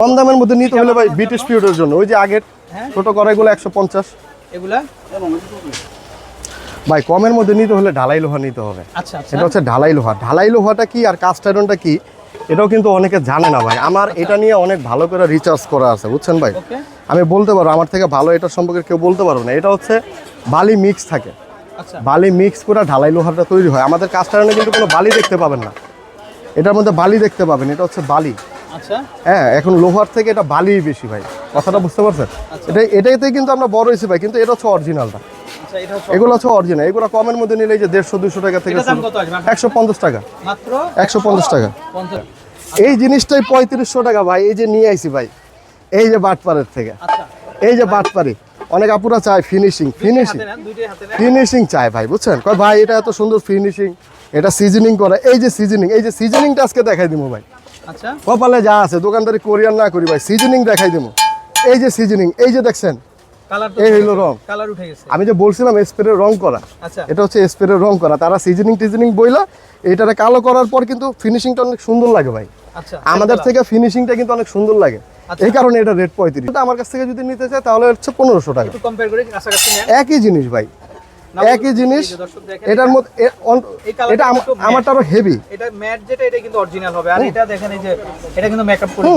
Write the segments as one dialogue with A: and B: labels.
A: কম দামের মধ্যে নিতে হলে ভাই ব্রিটিশ পিরিয়ডের জন্য। ওই যে আগের
B: হ্যাঁ।
A: ছোট কড়াইগুলো একশো পঞ্চাশ।
B: এগুলা?
A: ভাই কমের মধ্যে নিতে হলে ঢালাই লোহা নিতে হবে।
B: আচ্ছা আচ্ছা।
A: এটা হচ্ছে ঢালাই লোহা। ঢালাই লোহাটা কি আর কাস্ট আয়রনটা কি? এটাও কিন্তু অনেকে জানে না ভাই। আমার এটা নিয়ে অনেক ভালো করে রিচার্জ করা আছে বুঝছেন ভাই? আমি বলতে পারব আমার থেকে ভালো এটা সম্পর্কে কেউ বলতে পারব না। এটা হচ্ছে বালি মিক্স থাকে।
B: আচ্ছা।
A: বালি মিক্স করে ঢালাই লোহাটা তৈরি হয়। আমাদের কাস্ট আয়রনে কিন্তু কোনো বালি দেখতে পাবেন না। এটার মধ্যে বালি দেখতে পাবেন। এটা হচ্ছে বালি।
B: আচ্ছা।
A: হ্যাঁ এখন লোহার থেকে এটা বালি বেশি ভাই। কথাটা বুঝতে পারছেন?
B: আচ্ছা।
A: এটা এটাইতে কিন্তু আমরা বড় হয়েছি ভাই কিন্তু এটা হচ্ছে অরিজিনালটা
B: আচ্ছা
A: এগুলো হচ্ছে অরিজিনাল এগুলো কমের মধ্যে নিলে যে দেড়শো দুশো টাকা থেকে একশো পঞ্চাশ টাকা। একশো পঞ্চাশ টাকা। এই জিনিসটাই পঁয়ত্রিশশো টাকা ভাই এই যে নিয়ে আইছি ভাই। এই যে বাটপাড়ের থেকে। এই যে বাটপাড়ি অনেক আপুরা চায় ফিনিশিং ফিনিশিং ফিনিশিং চায় ভাই বুঝছেন? কয় ভাই এটা এত সুন্দর ফিনিশিং এটা সিজনিং করে। এই যে সিজনিং এই যে সিজনিংটা আজকে দেখাই দিব ভাই। কপালে যা আছে দোকানদারি কোরিয়ান না করি ভাই সিজনিং দেখাই দিব। এই যে সিজনিং এই যে দেখছেন এই হইল রং।
B: কালার উঠে গেছে।
A: আমি যে বলছিলাম স্প্রে রং করা
B: আচ্ছা।
A: এটা হচ্ছে স্প্রে রং করা তারা সিজনিং টিজনিং বইলা এটারে কালো করার পর কিন্তু ফিনিশিংটা অনেক সুন্দর লাগে ভাই।
B: আচ্ছা
A: আমাদের থেকে ফিনিশিংটা কিন্তু অনেক সুন্দর লাগে।
B: আচ্ছা।
A: এই কারণে এটা রেট পঁয়ত্রিশ। আমার কাছ থেকে যদি নিতে চায় তাহলে হচ্ছে পনেরোশো টাকা। একই জিনিস ভাই। একই জিনিস এটার মধ্যে এটা আমারটা আরও হেভি
B: এটা ম্যাট যেটা এটা কিন্তু অরিজিনাল হবে। আর এটা দেখেন এই যে এটা কিন্তু মেকআপ করে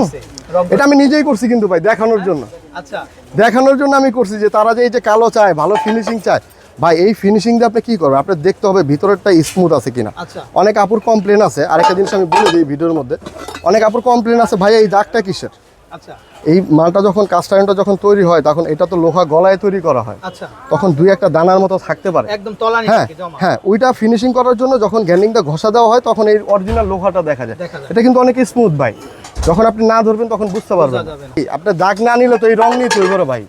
A: এটা আমি নিজেই করছি কিন্তু ভাই দেখানোর জন্য।
B: আচ্ছা।
A: দেখানোর জন্য আমি করছি যে তারা যে এই যে কালো চায় ভালো ফিনিশিং চায় ভাই এই ফিনিশিং দিয়ে আপনি কি করবেন? আপনার দেখতে হবে ভিতরেরটা স্মুথ আছে কিনা।
B: আচ্ছা।
A: অনেক আপুর কমপ্লেন আছে। আরেকটা জিনিস আমি বলে দিই ভিডিওর মধ্যে। অনেক আপুর কমপ্লেন আছে ভাই এই দাগটা কিসের?
B: আচ্ছা
A: এই মালটা যখন কাস্টাইনটা যখন তৈরি হয় তখন এটা তো লোহা গলায় তৈরি করা হয়।
B: আচ্ছা।
A: তখন দুই একটা দানার মতো থাকতে পারে।
B: একদম তলানি
A: হ্যাঁ হ্যাঁ ওইটা ফিনিশিং করার জন্য যখন গ্যান্ডিংটা ঘষা দেওয়া হয় তখন এই অরিজিনাল লোহাটা দেখা যায়। এটা কিন্তু অনেক স্মুথ ভাই। যখন আপনি না ধরবেন তখন বুঝতে পারবেন।
B: যাবে না।
A: আপনার দাগ না নিলে তো এই রং নিয়ে তৈরি করে ভাই।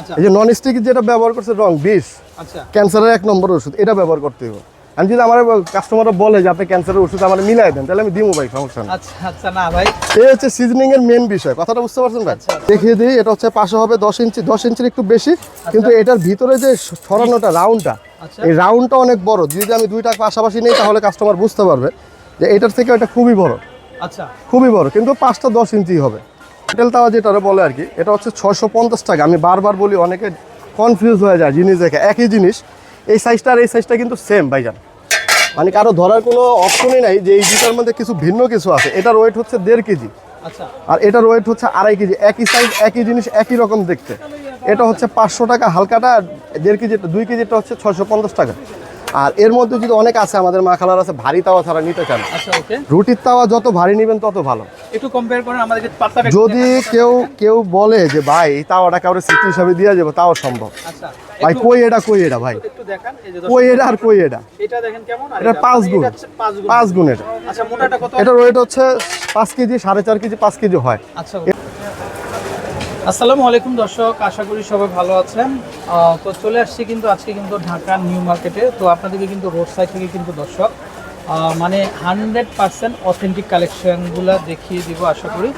B: আচ্ছা।
A: এই যে নন স্টিক যেটা ব্যবহার করছে রং বিষ।
B: আচ্ছা।
A: ক্যান্সারের এক নম্বর ওষুধ এটা ব্যবহার করতে হবে আমি যদি আমার কাস্টমাররা বলে যে আপনি ক্যান্সারের ওষুধ আমার মিলাই দেন তাহলে আমি দিবো ভাই সমস্যা নেই।
B: আচ্ছা আচ্ছা না ভাই।
A: এই হচ্ছে সিজনিং এর মেন বিষয়। কথাটা বুঝতে পারছেন ভাই?
B: আচ্ছা,
A: দেখিয়ে দিই এটা হচ্ছে পাশে হবে দশ ইঞ্চি দশ ইঞ্চির একটু বেশি কিন্তু এটার ভিতরে যে ছড়ানোটা রাউন্ডটা
B: আচ্ছা।
A: এই রাউন্ডটা অনেক বড়। যদি আমি দুইটা পাশাপাশি নেই তাহলে কাস্টমার বুঝতে পারবে যে এটার থেকে এটা খুবই বড়।
B: আচ্ছা।
A: খুবই বড় কিন্তু পাঁচটা দশ ইঞ্চি হবে। হোটেল তাওয়া যেটা বলে আর কি এটা হচ্ছে ছয়শো পঞ্চাশ টাকা। আমি বারবার বলি অনেকে কনফিউজ হয়ে যায় জিনিস দেখে। একই জিনিস এই সাইজটা আর এই সাইজটা কিন্তু সেম ভাইজান। মানে কারও ধরার কোনো অপশনই নাই যে এই জুতার মধ্যে কিছু ভিন্ন কিছু আছে। এটার ওয়েট হচ্ছে দেড় কেজি।
B: আচ্ছা।
A: আর এটার ওয়েট হচ্ছে আড়াই কেজি। একই সাইজ একই জিনিস একই রকম দেখতে। এটা হচ্ছে পাঁচশো টাকা হালকাটা দেড় কেজি দুই কেজিটা হচ্ছে ছশো পঞ্চাশ টাকা। আর এর মধ্যে যদি অনেক আছে আমাদের মা খালার আছে ভারী তাওয়া ছাড়া নিতে চান।
B: আচ্ছা
A: রুটির তাওয়া যত ভারী নেবেন তত ভালো।
B: একটু কম্পেয়ার করেন আমাদেরকে
A: যদি কেউ কেউ বলে যে ভাই তাওয়াটা কাউরে স্মৃতি হিসাবে দিয়ে যাব তাও সম্ভব।
B: আচ্ছা
A: ভাই কই এটা কই এটা ভাই? কই এটা আর কই এটা?
B: এটা
A: পাঁচ গুণ।
B: পাঁচ গুণ।
A: এটা।
B: আচ্ছা
A: এটার ওয়েট হচ্ছে পাঁচ কেজি সাড়ে চার কেজি পাঁচ কেজি হয়।
B: আসসালামু আলাইকুম দর্শক, আশা করি সবাই ভালো আছেন। তো চলে আসছি কিন্তু আজকে কিন্তু ঢাকা নিউ মার্কেটে। তো আপনাদেরকে কিন্তু রোড সাইড থেকে কিন্তু দর্শক মানে হান্ড্রেড পার্সেন্ট অথেন্টিক কালেকশানগুলো দেখিয়ে দিব আশা করি।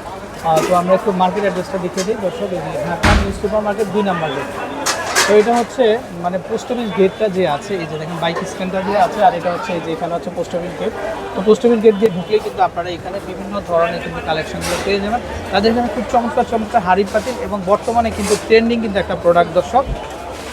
B: তো আমরা একটু মার্কেট অ্যাড্রেসটা দেখিয়ে দিই দর্শক ঢাকা নিউজ সুপার মার্কেট দুই নাম্বার তো এটা হচ্ছে মানে পোস্ট অফিস গেটটা যে আছে, এই যে দেখেন বাইক স্ট্যান্ডটা দিয়ে আছে, আর এটা হচ্ছে যে এখানে হচ্ছে পোস্ট অফিস গেট তো পোস্ট অফিস গেট দিয়ে ঢুকলেই কিন্তু আপনারা এখানে বিভিন্ন ধরনের কিন্তু কালেকশনগুলো পেয়ে যাবেন। তাদের এখানে খুব চমৎকার চমৎকার হাড়ি পাতিল এবং বর্তমানে কিন্তু ট্রেন্ডিং কিন্তু একটা প্রোডাক্ট দর্শক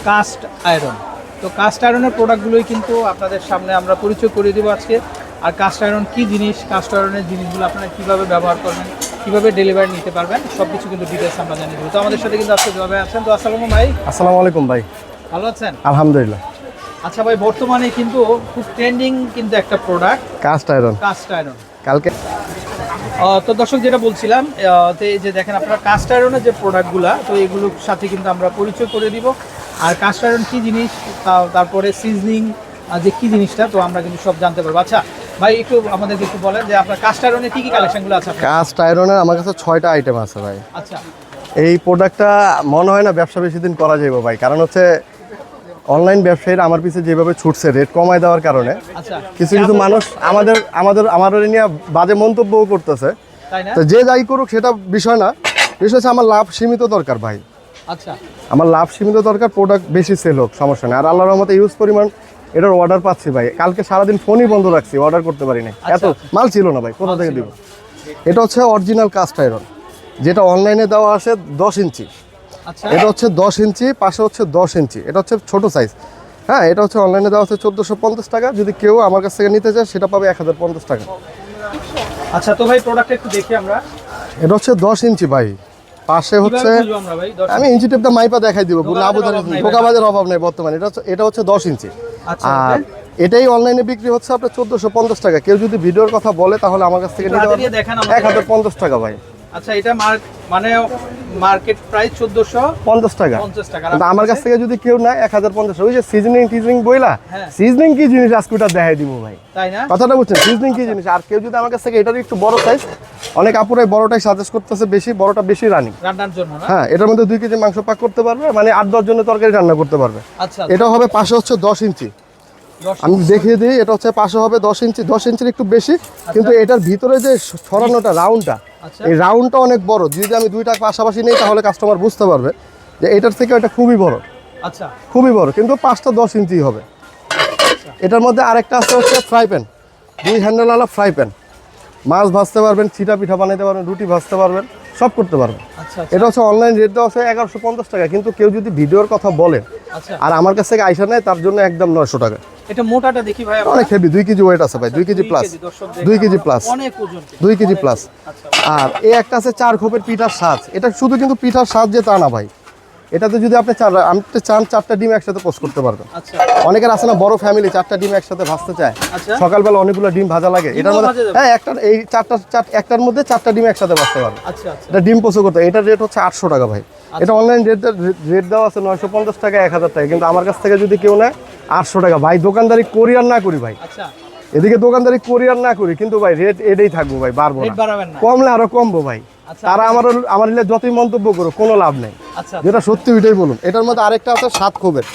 B: কাস্ট আয়রন তো কাস্ট আয়রনের প্রোডাক্টগুলোই কিন্তু আপনাদের সামনে আমরা পরিচয় করে দেবো আজকে। আর কাস্ট আয়রন কী জিনিস? কাস্ট আয়রনের জিনিসগুলো আপনারা কীভাবে ব্যবহার করবেন? কীভাবে ডেলিভারি নিতে পারবেন সব কিছু কিন্তু ডিটেলস আমরা জানিয়ে দেবো। তো আমাদের সাথে কিন্তু আজকে জবে আছেন। তো আসসালামু ভাই।
A: আসসালামু আলাইকুম ভাই।
B: ভালো আছেন?
A: আলহামদুলিল্লাহ।
B: আচ্ছা ভাই বর্তমানে কিন্তু খুব ট্রেন্ডিং কিন্তু একটা product
A: cast iron
B: cast iron
A: কালকে
B: তো দর্শক যেটা বলছিলাম তো এই যে দেখেন আপনারা কাস্ট আয়রনের যে প্রোডাক্টগুলো তো এগুলোর সাথে কিন্তু আমরা পরিচয় করে দিব। আর কাস্ট আয়রন কী জিনিস তারপরে সিজনিং যে কী জিনিসটা তো আমরা কিন্তু সব জানতে পারব। আচ্ছা ভাই একটু আমাদেরকে একটু বলেন যে আপনার কাস্ট আয়রনের কী কী কালেকশনগুলো আছে
A: কাস্ট আয়রনের আমার কাছে ছয়টা আইটেম আছে ভাই।
B: আচ্ছা।
A: এই প্রোডাক্টটা মনে হয় না ব্যবসা বেশি দিন করা যাবে ভাই কারণ হচ্ছে অনলাইন ব্যবসায়ীরা আমার পিছে যেভাবে ছুটছে রেট কমায় দেওয়ার কারণে।
B: আচ্ছা।
A: কিছু কিছু মানুষ আমাদের আমাদের আমাদের নিয়ে বাজে মন্তব্যও করতেছে। তো যে যাই করুক সেটা বিষয় না। বিষয় হচ্ছে আমার লাভ সীমিত দরকার ভাই।
B: আচ্ছা।
A: আমার লাভ সীমিত দরকার প্রোডাক্ট বেশি সেল হোক সমস্যা নেই। আর আল্লাহর রহমতে ইউজ পরিমাণ এটার অর্ডার পাচ্ছি ভাই। কালকে সারাদিন ফোনই বন্ধ রাখছি অর্ডার করতে পারি না এত
B: আচ্ছা।
A: মাল ছিল না ভাই কোথা থেকে দিব? এটা হচ্ছে অরিজিনাল কাস্ট আয়রন যেটা অনলাইনে দেওয়া আছে দশ ইঞ্চি।
B: আচ্ছা।
A: এটা হচ্ছে দশ ইঞ্চি পাশে হচ্ছে দশ ইঞ্চি। এটা হচ্ছে ছোট সাইজ হ্যাঁ এটা হচ্ছে অনলাইনে দেওয়া হচ্ছে চোদ্দোশো পঞ্চাশ টাকা। যদি কেউ আমার কাছ থেকে নিতে চায় সেটা পাবে এক হাজার পঞ্চাশ টাকা।
B: আচ্ছা তো ভাই প্রোডাক্ট একটু দেখি আমরা।
A: এটা হচ্ছে দশ ইঞ্চি ভাই। পাশে হচ্ছে আমি ইঞ্চি? টেপটা মাইপা দেখাই দিব না
B: ধোকাবাজের
A: বোঝার
B: অভাব নাই
A: বর্তমানে। এটা হচ্ছে এটা হচ্ছে দশ ইঞ্চি। আর এটাই অনলাইনে বিক্রি হচ্ছে আপনার চোদ্দশো পঞ্চাশ টাকা। কেউ যদি ভিডিওর কথা বলে তাহলে আমার কাছ থেকে নিতে। এক হাজার পঞ্চাশ টাকা ভাই।
B: আচ্ছা এটা মানে মার্কেট প্রাইস চোদ্দশো
A: পঞ্চাশ টাকা।
B: পঞ্চাশ টাকা।
A: কিন্তু আমার কাছ থেকে যদি কেউ হাজার পঞ্চাশ। ওই যে সিজনিং টিজনিং বইলা
B: হ্যাঁ।
A: সিজনিং কি জিনিস আজকে ওটা দেখাই দিব ভাই?
B: তাই না?
A: কথাটা বুঝছেন? সিজনিং কি জিনিস? আর কেউ যদি আমার কাছ থেকে এটার একটু বড় সাইজ অনেক আপুরাই বড়টাই সাজেস্ট করতেছে বেশি বড়টা বেশি রানিং
B: রান্নার জন্য না?
A: হ্যাঁ এটার মধ্যে দুই কেজি মাংস পাক করতে পারবে মানে আট দশ জনের তরকারি রান্না করতে পারবে।
B: আচ্ছা
A: এটা হবে পাশে হচ্ছে দশ ইঞ্চি।
B: দশ
A: আমি দেখিয়ে দিই এটা হচ্ছে পাশে হবে দশ ইঞ্চি দশ ইঞ্চির একটু বেশি কিন্তু এটার ভিতরে যে ছড়ানোটা রাউন্ডটা
B: আচ্ছা।
A: এই রাউন্ডটা অনেক বড়। যদি আমি দুইটা পাশাপাশি নেই তাহলে কাস্টমার বুঝতে পারবে যে এটার থেকে এটা খুবই বড়।
B: আচ্ছা।
A: খুবই বড় কিন্তু পাঁচটা দশ ইঞ্চি হবে। এটার মধ্যে আরেকটা আছে হচ্ছে ফ্রাই প্যান দুই হ্যান্ডেলওয়ালা ফ্রাই প্যান মাছ ভাজতে পারবেন চিটা পিঠা বানাইতে পারবেন রুটি ভাজতে পারবেন। সব করতে পারবেন
B: আচ্ছা
A: এটা হচ্ছে অনলাইন রেট দেওয়া আছে এগারোশো পঞ্চাশ টাকা কিন্তু কেউ যদি ভিডিওর কথা বলে
B: আচ্ছা।
A: আর আমার কাছ থেকে আইসা নেয় তার জন্য একদম নয়শো টাকা।
B: এটা মোটাটা দেখি ভাই
A: অনেক হেভি দুই কেজি ওয়েট আছে ভাই দুই কেজি প্লাস দুই কেজি প্লাস। দুই কেজি প্লাস
B: আচ্ছা।
A: আর এ একটা আছে চার খোপের পিঠার সাজ এটা শুধু কিন্তু পিঠার সাজ যে তা না ভাই। এটাতে যদি আপনি চার আমি তো চান চারটা ডিম একসাথে পোস্ট করতে পারবেন।
B: আচ্ছা।
A: অনেকের আছে না বড় ফ্যামিলি চারটা ডিম একসাথে ভাজতে চায়।
B: আচ্ছা।
A: সকালবেলা অনেকগুলো ডিম ভাজা লাগে। এটার মধ্যে হ্যাঁ একটা এই চারটা চার একটার মধ্যে চারটা ডিম একসাথে ভাজতে পারবে
B: আচ্ছা আচ্ছা।
A: এটা ডিম পোস্ট করতে এটার রেট হচ্ছে আটশো টাকা ভাই। এটা অনলাইন রেট রেট দেওয়া আছে নয়শো পঞ্চাশ টাকা এক হাজার টাকা। কিন্তু আমার কাছ থেকে যদি কেউ নেয় আটশো টাকা। ভাই দোকানদারি কোরিয়ার না করি ভাই।
B: আচ্ছা।
A: এদিকে দোকানদারি কোরিয়ার না করি কিন্তু ভাই রেট এটাই থাকব ভাই বাড়বো না। কমলে আরও কমবো ভাই। তারা আমার আমার যতই মন্তব্য করো কোনো লাভ নেই।
B: আচ্ছা
A: যেটা সত্যি ওইটাই বলুন। এটার মধ্যে আরেকটা আছে সাত খোবের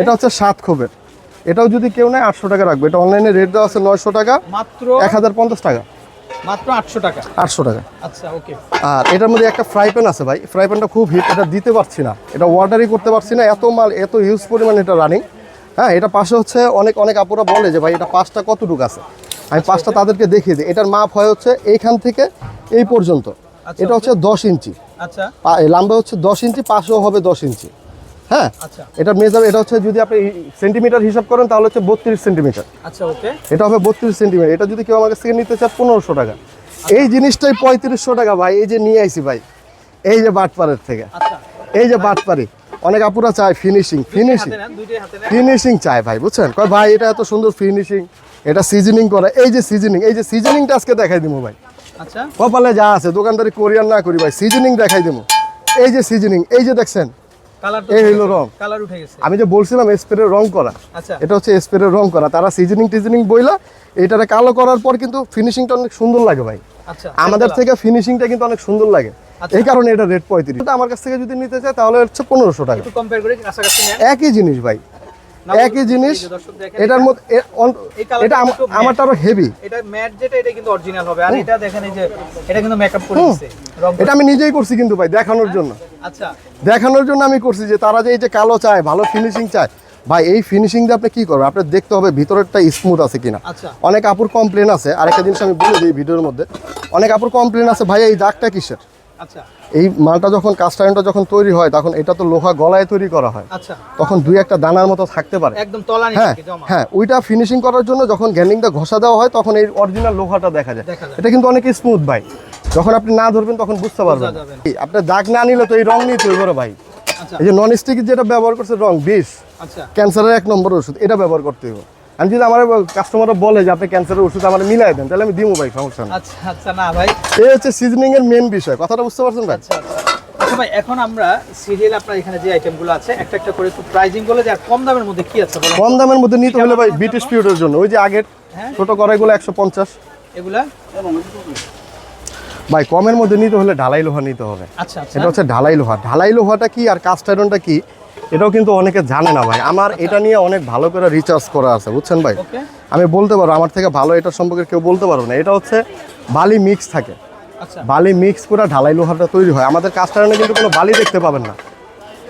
A: এটা হচ্ছে সাত খোবের এটাও যদি কেউ নেয় আটশো টাকা রাখবে। এটা অনলাইনে রেট দেওয়া আছে নয়শো টাকা
B: মাত্র
A: এক হাজার পঞ্চাশ টাকা।
B: মাত্র আটশো টাকা?
A: আটশো টাকা।
B: আচ্ছা ওকে।
A: আর এটার মধ্যে একটা ফ্রাই প্যান আছে ভাই। ফ্রাই প্যানটা খুব হিট এটা দিতে পারছি না। এটা অর্ডারই করতে পারছি না। এত মাল এত হিউজ পরিমাণ এটা রানিং হ্যাঁ এটা পাশে হচ্ছে অনেক অনেক আপুরা বলে যে ভাই এটা পাঁচটা কতটুকু আছে? আমি পাঁচটা তাদেরকে দেখিয়ে দিই। এটার মাপ হয় হচ্ছে এইখান থেকে এই পর্যন্ত।
B: আচ্ছা,
A: এটা হচ্ছে দশ ইঞ্চি।
B: আচ্ছা।
A: লম্বা হচ্ছে দশ ইঞ্চি পাশেও হবে দশ ইঞ্চি। হ্যাঁ?
B: আচ্ছা।
A: এটা মেজার এটা হচ্ছে যদি আপনি সেন্টিমিটার হিসাব করেন তাহলে হচ্ছে বত্রিশ সেন্টিমিটার।
B: আচ্ছা ওকে।
A: এটা হবে বত্রিশ সেন্টিমিটার। এটা যদি কেউ আমার কাছ থেকে নিতে চায় পনেরোশো টাকা। এই জিনিসটাই পঁয়ত্রিশশো টাকা ভাই এই যে নিয়ে আইছি ভাই। এই যে বাটপাড়ের থেকে।
B: আচ্ছা।
A: এই যে বাটপাড়ি অনেক আপুরা চায় ফিনিশিং ফিনিশিং ফিনিশিং চায় ভাই বুঝছেন? কয় ভাই এটা এত সুন্দর ফিনিশিং এটা সিজনিং করা। এই যে সিজনিং এই যে সিজনিংটা আজকে দেখাই দিব ভাই।
B: আচ্ছা।
A: কপালে যা আছে দোকানদারি কোরিয়ান না করি ভাই সিজনিং দেখাই দেবো। এই যে সিজনিং এই যে দেখছেন এই রং।
B: কালার উঠে গেছে।
A: আমি যে বলছিলাম স্প্রে রং করা
B: আচ্ছা।
A: এটা হচ্ছে স্প্রে রং করা। তারা সিজনিং টিজনিং বইলা এটারে কালো করার পর কিন্তু ফিনিশিংটা অনেক সুন্দর লাগে ভাই।
B: আচ্ছা
A: আমাদের থেকে ফিনিশিংটা কিন্তু অনেক সুন্দর লাগে।
B: আচ্ছা।
A: এই কারণে এটা রেট পঁয়ত্রিশ। আমার কাছ থেকে যদি নিতে চায় তাহলে হচ্ছে পনেরোশো টাকা। একই জিনিস ভাই। একই জিনিস এটার মধ্যে এটা আমারটা আরও হেভি
B: এটা ম্যাট যেটা এটা কিন্তু অরিজিনাল হবে। আর এটা দেখেন এই যে এটা কিন্তু মেকআপ করে
A: এটা আমি নিজেই করছি কিন্তু ভাই দেখানোর জন্য।
B: আচ্ছা।
A: দেখানোর জন্য আমি করছি যে তারা যে এই যে কালো চায় ভালো ফিনিশিং চায় ভাই এই ফিনিশিং দিয়ে আপনি কি করবেন? আপনার দেখতে হবে ভিতরেরটা স্মুথ আছে কিনা।
B: আচ্ছা।
A: অনেক আপুর কমপ্লেন আছে আরেকটা জিনিস আমি বলে দিই ভিডিওর মধ্যে। অনেক আপুর কমপ্লেন আছে ভাই এই দাগটা কিসের?
B: আচ্ছা।
A: এই মালটা যখন কাস্ট আয়রনটা যখন তৈরি হয় তখন এটা তো লোহা গলায় তৈরি করা হয়।
B: আচ্ছা।
A: তখন দুই একটা দানার মতো থাকতে পারে।
B: একদম তলানি
A: হ্যাঁ হ্যাঁ ওইটা ফিনিশিং করার জন্য যখন গ্যান্ডিংটা ঘষা দেওয়া হয় তখন এই অরিজিনাল লোহাটা দেখা যায়। এটা কিন্তু অনেক স্মুথ ভাই যখন আপনি না ধরবেন তখন বুঝতে পারবেন। আপনার দাগ না নিলে তো এই রং নিয়ে তৈরি হইব ভাই।
B: আচ্ছা।
A: এই যে নন স্টিক যেটা ব্যবহার করছে রং বিষ।
B: আচ্ছা।
A: ক্যান্সারের এক নম্বর ওষুধ এটা ব্যবহার করতে হবে আমি যদি আমার কাস্টমাররা বলে যে আপনি ক্যান্সারের ওষুধ আমার মিলাই দেন তাহলে আমি দিমু ভাই সমস্যা নেই।
B: আচ্ছা আচ্ছা না ভাই।
A: এই হচ্ছে সিজনিং এর মেন বিষয় কথাটা বুঝতে পারছেন ভাই?
B: আচ্ছা আচ্ছা। আচ্ছা ভাই এখন আমরা সিরিয়াল আপনার এখানে যে আইটেমগুলো আছে একটা একটা করে একটু প্রাইজিং বলে যে কম দামের মধ্যে কি আছে বলেন?
A: কম দামের মধ্যে নিতে হলে ভাই ব্রিটিশ পিরিয়ডের জন্য। ওই যে আগের
B: হ্যাঁ।
A: ছোট কড়াইগুলো একশো পঞ্চাশ।
B: এগুলা?
A: ভাই কমের মধ্যে নিতে হলে ঢালাই লোহা নিতে হবে।
B: আচ্ছা
A: এটা হচ্ছে ঢালাই লোহা। ঢালাই লোহাটা কি আর কাস্ট আয়রনটা কি? এটাও কিন্তু অনেকে জানে না ভাই। আমার এটা নিয়ে অনেক ভালো করে রিচার্জ করা আছে বুঝছেন ভাই? আমি বলতে পারব আমার থেকে ভালো এটা সম্পর্কে কেউ বলতে পারব না। এটা হচ্ছে বালি মিক্স থাকে।
B: আচ্ছা।
A: বালি মিক্স করে ঢালাই লোহাটা তৈরি হয়। আমাদের কাস্ট আয়রনে কিন্তু কোনো বালি দেখতে পাবেন না।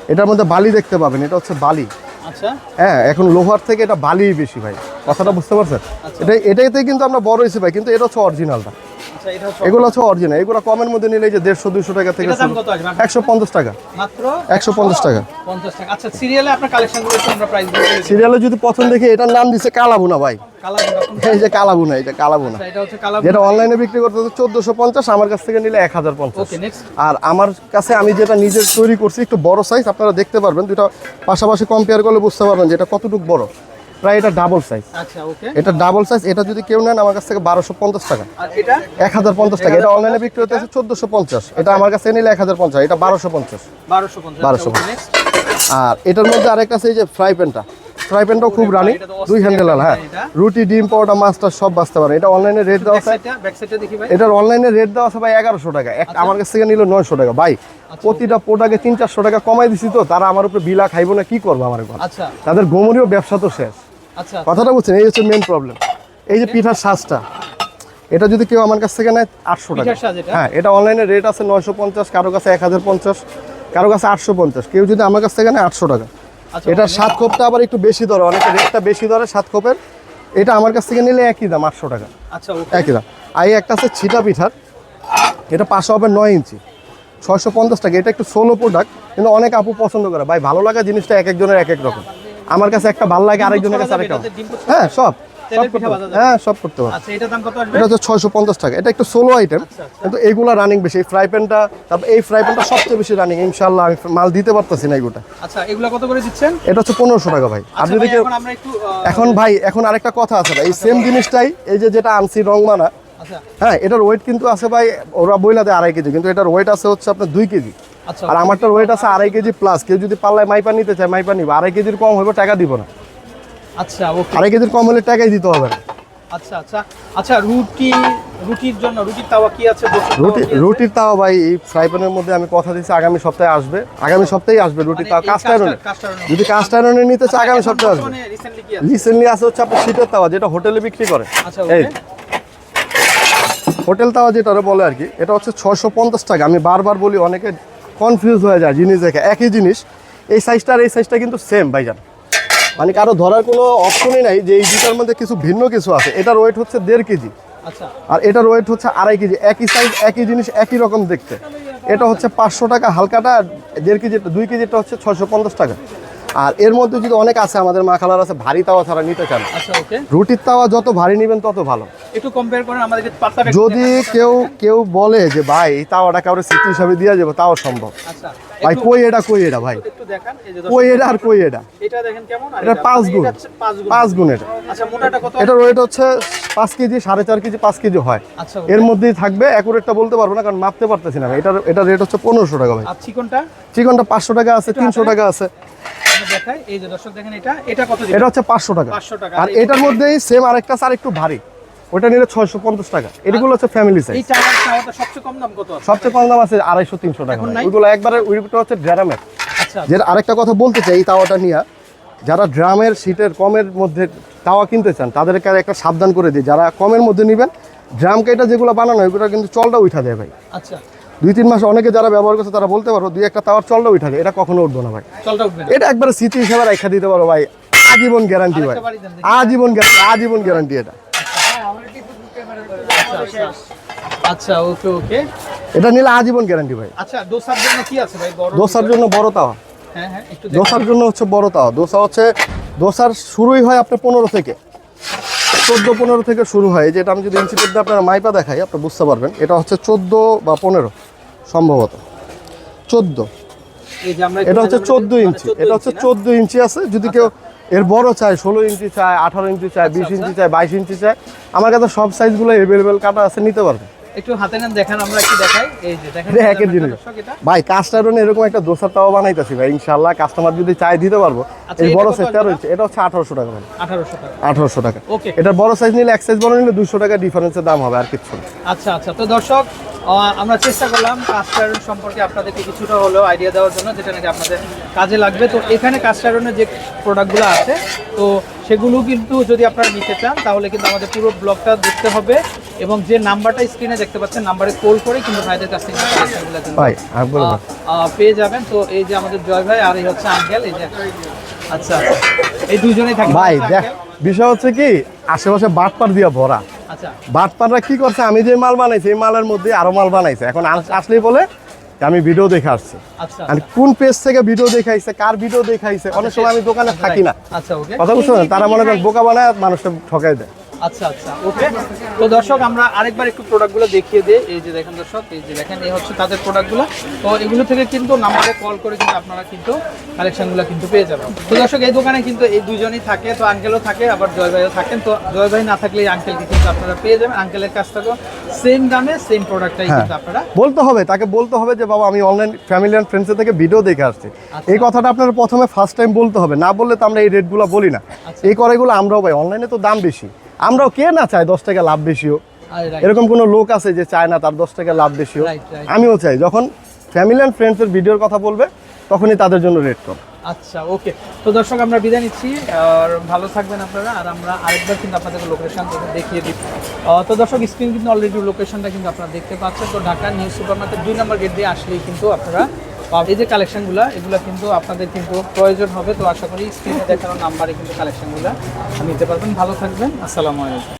A: এটার মধ্যে বালি দেখতে পাবেন এটা হচ্ছে বালি।
B: আচ্ছা।
A: হ্যাঁ এখন লোহার থেকে এটা বালিই বেশি ভাই। কথাটা বুঝতে পারছেন?
B: আচ্ছা।
A: এটা এটাইতে কিন্তু আমরা বড় হয়েছি ভাই কিন্তু এটা হচ্ছে অরিজিনালটা এগুলো হচ্ছে অরিজিনাল এগুলো কমের মধ্যে নিলে যে দেড়শো দুশো টাকা থেকে একশো পঞ্চাশ টাকা। একশো পঞ্চাশ টাকা।
B: আচ্ছা সিরিয়ালে আপনার কালেকশনগুলো
A: সিরিয়ালে যদি পছন্দ দেখি এটার নাম দিচ্ছে কালাবুনা ভাই। এই যে কালাবুনা এটা কালাবুনা।
B: আচ্ছা এটা
A: যেটা অনলাইনে বিক্রি করতে হচ্ছে চোদ্দোশো পঞ্চাশ আমার কাছ থেকে নিলে এক হাজার পঞ্চাশ আর আমার কাছে আমি যেটা নিজে তৈরি করছি একটু বড় সাইজ আপনারা দেখতে পারবেন দুটো পাশাপাশি কম্পেয়ার করলে বুঝতে পারবেন যে এটা কতটুকু বড়। প্রায় এটা ডাবল সাইজ
B: আচ্ছা ওকে।
A: এটা ডাবল সাইজ এটা যদি কেউ নেন আমার কাছ থেকে বারোশো পঞ্চাশ টাকা।
B: আর এটা?
A: এক হাজার পঞ্চাশ টাকা। এটা অনলাইনে বিক্রি হতে আছে চোদ্দোশো পঞ্চাশ। এটা আমার কাছে নিলে এক হাজার পঞ্চাশ এটা বারোশো পঞ্চাশ।
B: বারোশো পঞ্চাশ
A: 1250
B: নেক্সট
A: আর এটার মধ্যে আরেকটা আছে এই যে ফ্রাই প্যানটা ফ্রাই প্যানটাও খুব রানি দুই হ্যান্ডেল হ্যাঁ। রুটি ডিম পাউডার মাছটা সব বাঁচতে পারে। এটা অনলাইনে রেট দেওয়া আছে এটার অনলাইনে রেট দেওয়া আছে ভাই এগারোশো টাকা। এক আমার কাছ থেকে নিল নয়শো টাকা। ভাই প্রতিটা প্রোডাক্টে তিন চারশো টাকা কমাই দিছি তো তারা আমার উপরে বিলা খাইবো না কি করব আমার
B: আচ্ছা।
A: তাদের গোমরীয় ব্যবসা তো শেষ।
B: আচ্ছা
A: কথাটা বুঝছেন এই হচ্ছে মেন প্রবলেম এই যে পিঠার সাজটা এটা যদি কেউ আমার কাছ থেকে নেয় আটশো টাকা? হ্যাঁ এটা অনলাইনে রেট আছে নয়শো পঞ্চাশ কারও কাছে এক হাজার পঞ্চাশ কারও কাছে আটশো পঞ্চাশ। কেউ যদি আমার কাছ থেকে নেয় আটশো টাকা।
B: আচ্ছা
A: এটা সাত খোপটা আবার একটু বেশি ধরে অনেকে রেটটা বেশি ধরে সাত খোপের। এটা আমার কাছ থেকে নিলে একই দাম আটশো টাকা।
B: আচ্ছা
A: একই দাম। আর এই একটা আছে ছিটা পিঠার এটা পাশে হবে নয় ইঞ্চি। ছয়শো পঞ্চাশ টাকা এটা একটু সোলো প্রোডাক্ট কিন্তু অনেক আপু পছন্দ করে। ভাই ভালো লাগা জিনিসটা এক একজনের এক এক রকম। আমার কাছে একটা ভালো লাগে আরেকজনের কাছে আরেকটা। হ্যাঁ সব? হ্যাঁ সব করতে পারবে
B: আচ্ছা
A: এটা হচ্ছে ছয়শো পঞ্চাশ টাকা। এটা একটু সোলো আইটেম
B: আচ্ছা, আচ্ছা।
A: কিন্তু এগুলা রানিং বেশি। এই ফ্রাই প্যানটা তারপর এই ফ্রাই প্যানটা সবচেয়ে বেশি রানিং ইনশাল্লাহ আমি মাল দিতে পারতেছি না এগুলো।
B: আচ্ছা এগুলো কত করে দিচ্ছেন?
A: এটা হচ্ছে পনেরোশো টাকা ভাই।
B: আচ্ছা
A: যদি
B: এখন
A: ভাই এখন আরেকটা কথা আছে ভাই। এই সেম জিনিসটাই এই যে যেটা আনছি রংমানা
B: আচ্ছা।
A: হ্যাঁ এটার ওয়েট কিন্তু আছে ভাই ওরা বইলা দেয় আড়াই কেজি কিন্তু এটার ওয়েট আছে হচ্ছে আপনার দুই কেজি। আর আমারটার ওয়েট আছে আড়াই কেজি প্লাস কেউ যদি পাল্লায় মাইপা নিতে চায় মাইপা নিবে। আড়াই কেজির কম হবে টাকা দিব না।
B: আচ্ছা ওকে
A: আড়াই কেজির কম হলে টাকাই দিতে হবে না।
B: আচ্ছা আচ্ছা। আচ্ছা রুটি রুটির জন্য রুটির তাওয়া কি আছে?
A: রুটি রুটির তাও ভাই এই ফ্রাই প্যানের মধ্যে আমি কথা দিচ্ছি আগামী সপ্তাহে আসবে। আগামী সপ্তাহেই আসবে রুটির
B: মানে
A: তাও কাস্ট আয়রনে যদি কাস্ট আয়রনে নিতে চায় আগামী সপ্তাহে আসবে। রিসেন্টলি আছে? হচ্ছে আপনার শীতের তাওয়া যেটা হোটেলে বিক্রি করে।
B: আচ্ছা
A: এই। হোটেল তাওয়া যেটা বলে আর কি এটা হচ্ছে ছয়শো পঞ্চাশ টাকা। আমি বারবার বলি অনেকে কনফিউজ হয়ে যায় জিনিস দেখে। একই জিনিস এই সাইজটা আর এই সাইজটা কিন্তু সেম ভাইজান। মানে কারও ধরার কোনো অপশনই নাই যে এই দুটার মধ্যে কিছু ভিন্ন কিছু আছে। এটার ওয়েট হচ্ছে দেড় কেজি।
B: আচ্ছা।
A: আর এটার ওয়েট হচ্ছে আড়াই কেজি। একই সাইজ একই জিনিস একই রকম দেখতে। এটা হচ্ছে পাঁচশো টাকা হালকাটা দেড় কেজি দুই কেজিটা হচ্ছে ছশো পঞ্চাশ টাকা। আর এর মধ্যে যদি অনেক আছে আমাদের মা খালার আছে ভারী তাওয়া ছাড়া নিতে চান।
B: আচ্ছা
A: রুটির তাওয়া যত ভারী নেবেন তত ভালো।
B: একটু কম্পেয়ার করেন আমাদেরকে
A: যদি কেউ কেউ বলে যে ভাই এই তাওয়াটা কাউরে স্মৃতি হিসাবে দিয়ে যাব তাও সম্ভব।
B: আচ্ছা।
A: ভাই কই এটা কই এটা ভাই?
B: একটু দেখান এই যে
A: কই এটা আর কই এটা?
B: এটা দেখেন কেমন
A: এটা পাঁচ গুণ।
B: পাঁচ গুণ।
A: এটা।
B: আচ্ছা মোটাটা কত?
A: এটার ওয়েট হচ্ছে পাঁচ কেজি সাড়ে চার কেজি পাঁচ কেজি হয়।
B: আচ্ছা
A: এর মধ্যেই থাকবে অ্যাকুরেটটা বলতে পারব না কারণ মাপতে পারতেছি না। এটার এটার রেট হচ্ছে পনেরোশো টাকা ভাই।
B: চিকনটা?
A: চিকনটা পাঁচশো টাকা আছে তিনশো টাকা আছে।
B: আমি দেখাই এই যে দর্শক দেখেন এটা এটা কত
A: এটা হচ্ছে পাঁচশো টাকা।
B: 500 টাকা।
A: আর এটার মধ্যেই সেম আরেকটা আছে আর একটু ভারী। ওটা নিলে ছয়শো পঞ্চাশ টাকা। এগুলো হচ্ছে ফ্যামিলি সাইজ
B: সবচেয়ে কম দাম কত আছে?
A: সবচেয়ে কম দাম আছে আড়াইশো তিনশো টাকা ওইগুলো একবারে ওইটা হচ্ছে ড্রামের
B: আচ্ছা।
A: যে আরেকটা কথা বলতে চাই এই তাওয়াটা নিয়ে যারা ড্রামের শীটের কমের মধ্যে তাওয়া কিনতে চান তাদেরকে একটা সাবধান করে দিই। যারা কমের মধ্যে নেবেন ড্রাম কেটা যেগুলো বানানো ওগুলো কিন্তু চলটা উঠা দেয় ভাই।
B: আচ্ছা।
A: দুই তিন মাস অনেকে যারা ব্যবহার করছে তারা বলতে পারো দুই একটা তাওয়ার চলটা উঠা দেয়। এটা কখনো উঠবো না ভাই। এটা একবারে স্মৃতি হিসাবে রেখা দিতে পারো ভাই। আজীবন গ্যারান্টি ভাই। আজীবন গ্যারান্টি আজীবন গ্যারান্টি এটা।
B: আচ্ছা, আচ্ছা। আচ্ছা ওকে ওকে।
A: এটা নিলে আজীবন গ্যারান্টি ভাই।
B: আচ্ছা দোসার জন্য কি আছে ভাই? বড়
A: দোসার জন্য বড় তাওয়া।
B: হ্যাঁ হ্যাঁ একটু
A: দোসার জন্য হচ্ছে বড় তাওয়া। দোসা হচ্ছে দোসার শুরুই হয় আপনার পনেরো থেকে। চোদ্দ পনেরো থেকে শুরু হয়। যেটা আমি যদি ইঞ্চিটেপ দিয়ে আপনার মাইপা দেখাই আপনি বুঝতে পারবেন। এটা হচ্ছে চোদ্দ বা পনেরো সম্ভবত। চোদ্দ।
B: এই যে আমরা
A: এটা হচ্ছে চোদ্দ
B: মানে
A: ইঞ্চি এটা হচ্ছে? চোদ্দ ইঞ্চি আছে। যদি কেউ এর বড় চায় ষোলো ইঞ্চি চায় আঠারো ইঞ্চি চায় বিশ
B: আচ্ছা,
A: ইঞ্চি চায় বাইশ ইঞ্চি চায় আমার কাছে সব সাইজগুলো এভেলেবেল কাটা আছে নিতে পারবে।
B: একটু হাতে নেন দেখান আমরা দেখাই। এই যে দেখেন
A: একের জিনিস। ভাই কাজটার জন্য এরকম একটা তাওয়া বানাইতেছি ভাই কাস্টমার যদি দিতে পারব।
B: আচ্ছা,
A: এই বড়
B: কত
A: সাইজটা রয়েছে এটা হচ্ছে আঠারোশো টাকা ভাই।
B: 1800 টাকা।
A: আঠারোশো টাকা।
B: ওকে
A: এটার বড় সাইজ নিলে এক সাইজ বড় নিলে দুশো টাকা ডিফারেন্সের দাম হবে আর কিচ্ছু না।
B: আচ্ছা আচ্ছা। তো দর্শক আমরা চেষ্টা করলাম কাস্টার সম্পর্কে আপনাদেরকে কিছুটা হলেও আইডিয়া দেওয়ার জন্য যেটা নাকি আপনাদের কাজে লাগবে। তো এখানে কাস্টারনের যে প্রোডাক্টগুলো আছে তো সেগুলো কিন্তু যদি আপনারা নিতে চান তাহলে কিন্তু আমাদের পুরো ব্লগটা দেখতে হবে এবং যে নাম্বারটা স্ক্রিনে দেখতে পাচ্ছেন নাম্বারে কল করে কিন্তু ভাইদের কাছ থেকে পেয়ে যাবেন। তো এই যে আমাদের জয় ভাই আর এই হচ্ছে আঙ্কেল এই যে আচ্ছা এই দুজনেই থাকে
A: ভাই দেখ বিষয় হচ্ছে কি আশেপাশে বাটপার দিয়া ভরা।
B: আচ্ছা
A: বাটপাররা কি করছে? আমি যে মাল বানাইছি এই মালের মধ্যে আরও মাল বানাইছে। এখন আস- আসলেই বলে যে আমি ভিডিও দেখে আসছি।
B: আচ্ছা।
A: আর কোন পেজ থেকে ভিডিও দেখাইছে কার ভিডিও দেখাইছে অনেক সময় আমি দোকানে থাকি না।
B: আচ্ছা
A: কথা বুঝছ তারা মনে করেন বোকা বানায় মানুষটা ঠকাই দেয়।
B: আচ্ছা আচ্ছা ওকে। তো দর্শক আমরা আরেকবার একটু প্রোডাক্টগুলো দেখিয়ে দিই। এই যে দেখেন দর্শক এই যে দেখেন এই হচ্ছে তাদের প্রোডাক্টগুলো তো এগুলো থেকে কিন্তু নাম্বারে কল করে কিন্তু আপনারা কিন্তু কালেকশনগুলো কিন্তু পেয়ে যাবেন। তো দর্শক এই দোকানে কিন্তু এই দুজনই থাকে তো আঙ্কেলও থাকে আবার জয় ভাইও থাকেন। তো জয় ভাই না থাকলে এই আঙ্কেলকে কিন্তু আপনারা পেয়ে যাবেন। আঙ্কেলের কাছ থেকেও সেম দামে সেম প্রোডাক্টটাই
A: হ্যাঁ।
B: কিন্তু আপনারা
A: বলতে হবে তাকে বলতে হবে যে বাবা আমি অনলাইন ফ্যামিলি অ্যান্ড ফ্রেন্ডসের থেকে ভিডিও দেখে আসছি।
B: আচ্ছা।
A: এই কথাটা আপনার প্রথমে ফার্স্ট টাইম বলতে হবে। না বললে তো আমরা এই রেটগুলো বলি না।
B: আচ্ছা।
A: এই করেগুলো আমরাও পাই। অনলাইনে তো দাম বেশি। আমরাও কে না চাই দশ টাকা লাভ বেশিও? এরকম কোনো লোক আছে যে চায় না তার দশ টাকা লাভ বেশিও. আমিও চাই। যখন ফ্যামিলি অ্যান্ড ফ্রেন্ডসের ভিডিওর কথা বলবে তখনই তাদের জন্য রেট কম।
B: আচ্ছা ওকে তো দর্শক আমরা বিদায় নিচ্ছি। আর ভালো থাকবেন আপনারা। আর আমরা আরেকবার কিন্তু আপনাদেরকে লোকেশন দেখিয়ে দিই। তো দর্শক স্ক্রিন কিন্তু অলরেডি লোকেশনটা কিন্তু আপনারা দেখতে পাচ্ছেন। তো ঢাকা নিউ সুপার মার্কেট দুই নম্বর গেট দিয়ে আসলেই কিন্তু আপনারা। এই যে কালেকশনগুলো, এগুলো কিন্তু আপনাদের কিন্তু প্রয়োজন হবে। তো আশা করি স্ক্রিনে দেখানো নাম্বারে কিন্তু কালেকশনগুলো নিতে পারবেন। ভালো থাকবেন। আসসালামু আলাইকুম।